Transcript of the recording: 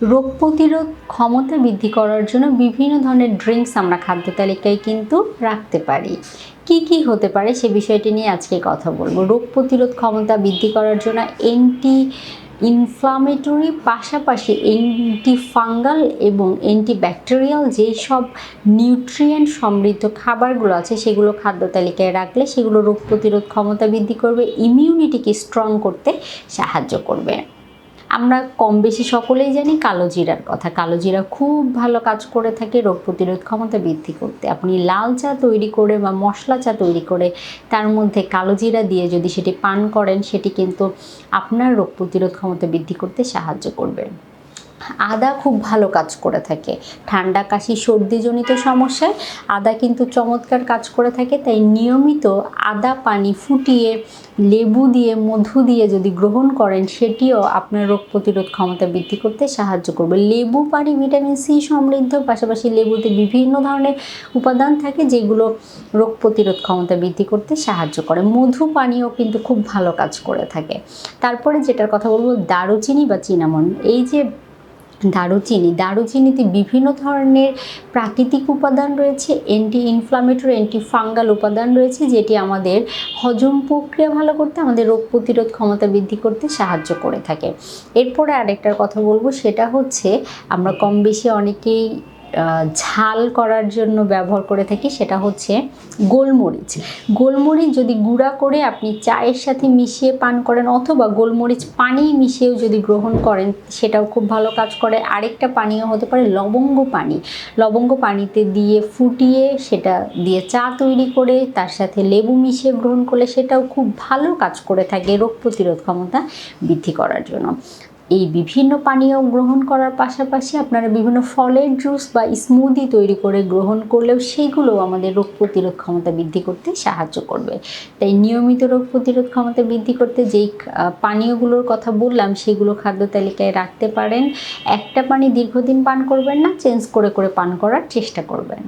রোগ প্রতিরোধ ক্ষমতা বৃদ্ধি করার জন্য বিভিন্ন ধরনের ড্রিঙ্কস আমরা খাদ্য তালিকায় কিন্তু রাখতে পারি। কি কি হতে পারে সে বিষয়টি নিয়ে আজকে কথা বলব। রোগ প্রতিরোধ ক্ষমতা বৃদ্ধি করার জন্য এন্টি ইনফ্লামেটরি পাশাপাশি অ্যান্টি ফাঙ্গাল এবং অ্যান্টিব্যাকটেরিয়াল যেই সব নিউট্রিয়েন্ট সমৃদ্ধ খাবারগুলো আছে, সেগুলো খাদ্য তালিকায় রাখলে সেগুলো রোগ প্রতিরোধ ক্ষমতা বৃদ্ধি করবে ইমিউনিটিকে স্ট্রং করতে সাহায্য করবে। আমরা কম বেশি সকলেই জানি কালো জিরার কথা। কালো জিরা খুব ভালো কাজ করে থাকে রোগ প্রতিরোধ ক্ষমতা বৃদ্ধি করতে। আপনি লাল চা তৈরি করে বা মশলা চা তৈরি করে তার মধ্যে কালো জিরা দিয়ে যদি সেটি পান করেন, সেটি কিন্তু আপনার রোগ প্রতিরোধ ক্ষমতা বৃদ্ধি করতে সাহায্য করবে। আদা খুব ভালো কাজ করে থাকে। ঠান্ডা, কাশি, সর্দিজনিত সমস্যায় আদা কিন্তু চমৎকার কাজ করে থাকে, তাই নিয়মিত আদা পানি ফুটিয়ে, লেবু দিয়ে, মধু দিয়ে যদি গ্রহণ করেন, সেটিও আপনার রোগ প্রতিরোধ ক্ষমতা বৃদ্ধি করতে সাহায্য করবে। লেবু পানি, ভিটামিন সি সমৃদ্ধ, পাশাপাশি লেবুতে বিভিন্ন ধরনের উপাদান থাকে যেগুলো রোগ প্রতিরোধ ক্ষমতা বৃদ্ধি করতে সাহায্য করে। মধু পানীয় কিন্তু খুব ভালো কাজ করে থাকে। তারপরে যেটার কথা বলব, দারুচিনি বা চিনামন। এই যে দারুচিনি। দারুচিনিতে বিভিন্ন ধরনের প্রাকৃতিক উপাদান রয়েছে অ্যান্টি ইনফ্লামেটরি অ্যান্টি ফাঙ্গাল উপাদান রয়েছে, যেটি আমাদের হজম প্রক্রিয়া ভালো করতে, আমাদের রোগ প্রতিরোধ ক্ষমতা বৃদ্ধি করতে সাহায্য করে থাকে। এরপরে আরেকটার কথা বলব, সেটা হচ্ছে আমরা কম বেশি অনেকেই ঝাল করার জন্য ব্যবহার করে থাকি, সেটা হচ্ছে গোলমরিচ। গোলমরিচ যদি গুঁড়া করে আপনি চায়ের সাথে মিশিয়ে পান করেন অথবা গোলমরিচ পানি মিশিয়েও যদি গ্রহণ করেন, সেটাও খুব ভালো কাজ করে। আরেকটা পানীয় হতে পারে লবঙ্গ পানি। লবঙ্গ পানিতে দিয়ে ফুটিয়ে সেটা দিয়ে চা তৈরি করে, তার সাথে লেবু মিশিয়ে গ্রহণ করলে সেটাও খুব ভালো কাজ করে থাকে, রোগ প্রতিরোধ ক্ষমতা বৃদ্ধি করার জন্য। এই বিভিন্ন পানীয় গ্রহণ করার পাশাপাশি আপনারা বিভিন্ন ফলের জুস বা স্মুদি তৈরি করে গ্রহণ করলেও সেগুলো আমাদের রোগ প্রতিরোধ ক্ষমতা বৃদ্ধি করতে সাহায্য করবে। তাই নিয়মিত রোগ প্রতিরোধ ক্ষমতা বৃদ্ধি করতে যেই পানীয়গুলোর কথা বললাম সেগুলো খাদ্য তালিকায় রাখতে পারেন। একটা পানি দীর্ঘদিন পান করবেন না, চেঞ্জ করে করে পান করার চেষ্টা করবেন।